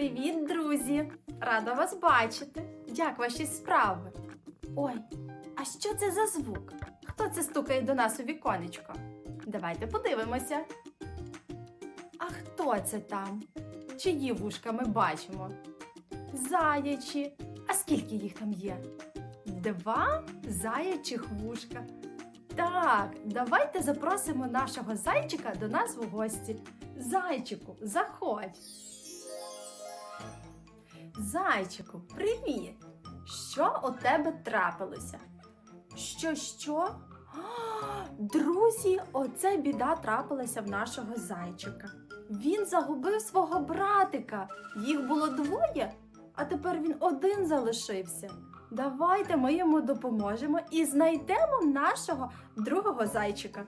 Привіт, друзі! Рада вас бачити. Як ваші справи? Ой, а що це за звук? Хто це стукає до нас у віконечко? Давайте подивимося. А хто це там? Чиї вушка ми бачимо? Заячі. А скільки їх там є? Два заячих вушка. Так, давайте запросимо нашого зайчика до нас в гості. Зайчику, заходь. Зайчику, привіт! Що у тебе трапилося? Що, що? Друзі, оце біда трапилася в нашого зайчика. Він загубив свого братика. Їх було двоє, а тепер він один залишився. Давайте ми йому допоможемо і знайдемо нашого другого зайчика.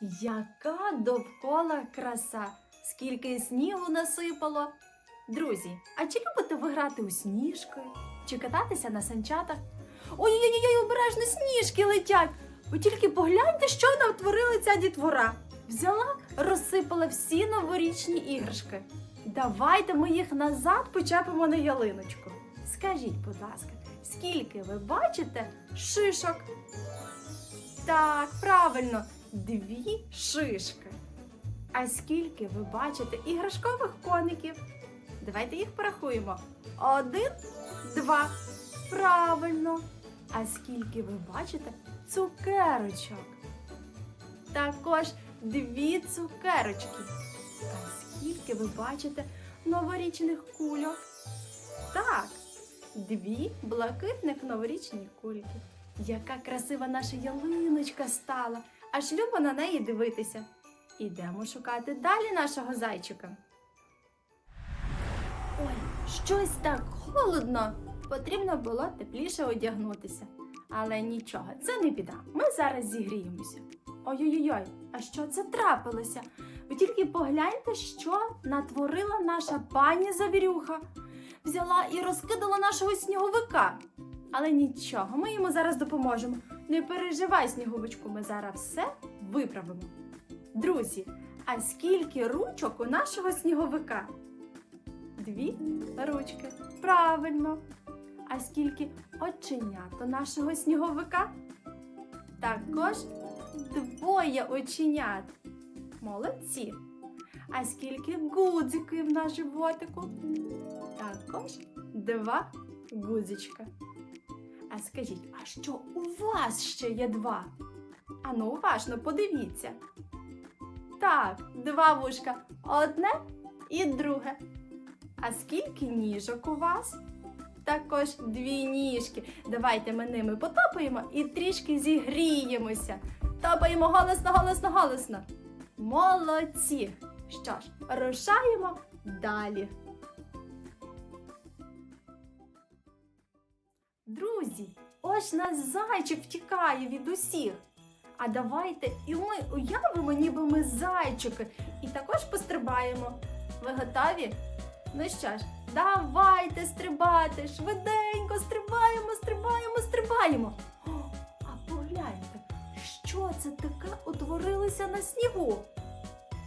Яка довкола краса! Скільки снігу насипало! Друзі, а чи любите ви грати у сніжки? Чи кататися на санчатах? Ой-ой-ой, обережно сніжки летять! Ви тільки погляньте, що натворила ця дітвора. Взяла, розсипала всі новорічні іграшки. Давайте ми їх назад почепимо на ялиночку. Скажіть, будь ласка, скільки ви бачите шишок? Так, правильно, дві шишки. А скільки ви бачите іграшкових коників? Давайте їх порахуємо. Один, два. Правильно. А скільки ви бачите цукерочок? Також дві цукерочки. А скільки ви бачите новорічних кульок? Так, дві блакитних новорічні кульки. Яка красива наша ялиночка стала, аж любо на неї дивитися. Ідемо шукати далі нашого зайчика. Ой, щось так холодно. Потрібно було тепліше одягнутися. Але нічого, це не біда. Ми зараз зігріємося. Ой-ой-ой, а що це трапилося? Ви тільки погляньте, що натворила наша пані Завірюха. Взяла і розкидала нашого сніговика. Але нічого, ми йому зараз допоможемо. Не переживай, сніговичку, ми зараз все виправимо. Друзі, а скільки ручок у нашого сніговика? Дві ручки. Правильно. А скільки оченят у нашого сніговика? Також двоє оченят. Молодці. А скільки гудзиків на животику? Також два гудзичка. А скажіть, а що у вас ще є два? Ану, уважно подивіться. Так, два вушка. Одне і друге. А скільки ніжок у вас? Також дві ніжки. Давайте ми ними потопаємо і трішки зігріємося. Топаємо голосно, голосно, голосно. Молодці! Що ж, рушаємо далі. Друзі, ось наш зайчик втікає від усіх. А давайте і ми уявимо, ніби ми зайчики, і також пострибаємо. Ви готові? Ну що ж, давайте стрибати, швиденько стрибаємо, стрибаємо, стрибаємо. О, а погляньте, що це таке утворилося на снігу?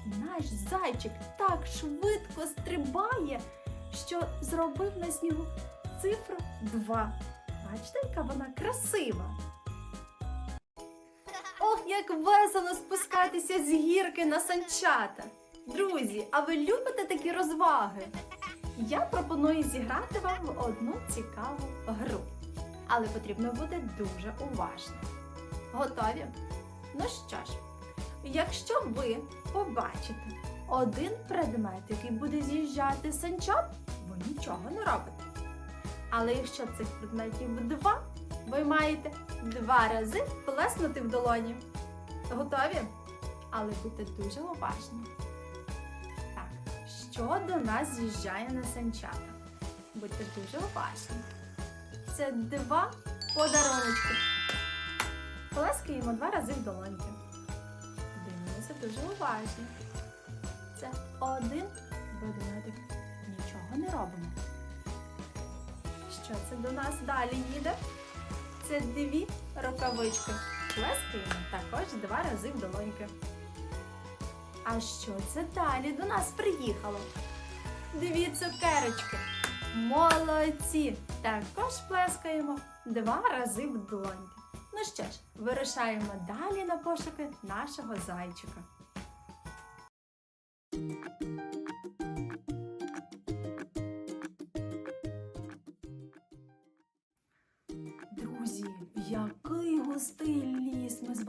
Наш зайчик так швидко стрибає, що зробив на снігу цифру 2. Бачите, яка вона красива. Ох, як весело спускатися з гірки на санчата. Друзі, а ви любите такі розваги? Я пропоную зіграти вам в одну цікаву гру. Але потрібно бути дуже уважно. Готові? Ну що ж, якщо ви побачите один предмет, який буде з'їжджати санчат, ви нічого не робите. Але якщо цих предметів два, ви маєте два рази плеснути в долоні. Готові? Але будьте дуже уважні. Так, що до нас з'їжджає на санчата? Будьте дуже уважні. Це два подаруночки. Плескаємо два рази в долоньки. Дивимося дуже уважно. Це один ведмедик. Нічого не робимо. Що це до нас далі їде? Це дві рукавички. плескаємо також два рази в долоньки. А що це далі до нас приїхало? Дві цукерочки. Молодці! Також плескаємо два рази в долоньки. Ну що ж, вирушаємо далі на пошуки нашого зайчика.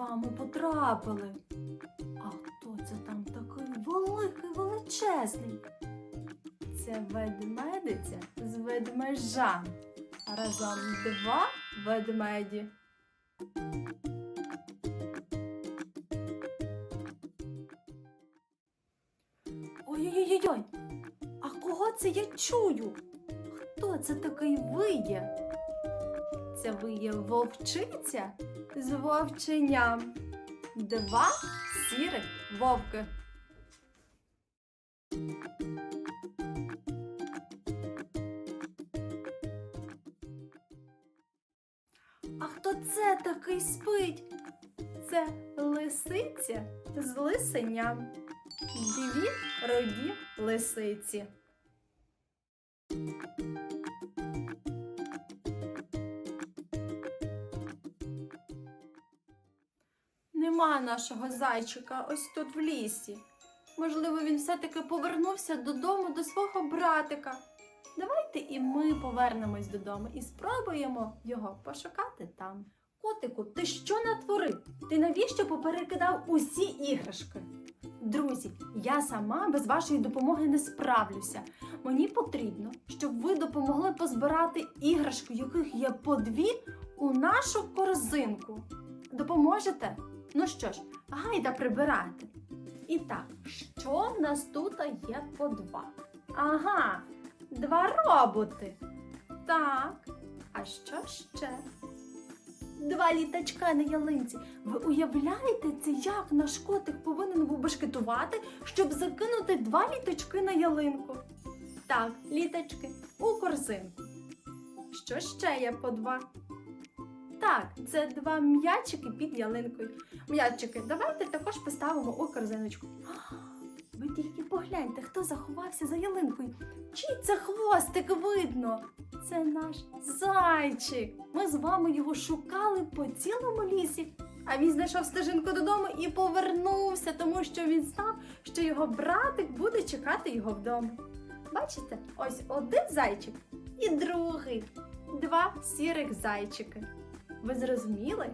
Вами потрапили. А хто це там такий великий величезний? Це ведмедиця з ведмежам. Разом два ведмеді. Ой-ой-ой, а кого це я чую? Хто це такий виє? Це виє вовчиця з вовченям. Два сірих вовки. А хто це такий спить? Це лисиця з лисеням. Дві роді лисиці. Нема нашого зайчика ось тут в лісі. Можливо, він все-таки повернувся додому до свого братика. Давайте і ми повернемось додому і спробуємо його пошукати там. Котику, ти що натворив? Ти навіщо поперекидав усі іграшки? Друзі, я сама без вашої допомоги не справлюся. Мені потрібно, щоб ви допомогли позбирати іграшки, яких є по дві, у нашу корзинку. Допоможете? Ну що ж, гайда прибирати. І так, що в нас тут є по два? Ага, два роботи. Так, а що ще? Два літачка на ялинці. Ви уявляєте це, як наш котик повинен був бешкетувати, щоб закинути два літачки на ялинку? Так, літачки у корзинку. Що ще є по два? Так, це два м'ячики під ялинкою. М'ячики, давайте також поставимо у корзиночку. Ви тільки погляньте, хто заховався за ялинкою. Чий це хвостик видно? Це наш зайчик. Ми з вами його шукали по цілому лісі. А він знайшов стежинку додому і повернувся, тому що він знав, що його братик буде чекати його вдома. Бачите, ось один зайчик і другий. Два сірих зайчики. Ви зрозуміли?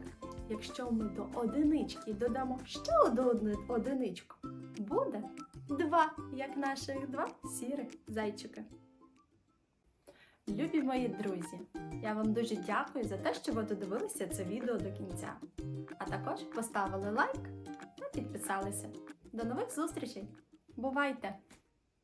Якщо ми до одинички додамо ще одну одиничку, буде два, як наших два сірих зайчики. Любі мої друзі, я вам дуже дякую за те, що ви додивилися це відео до кінця. А також поставили лайк та підписалися. До нових зустрічей! Бувайте!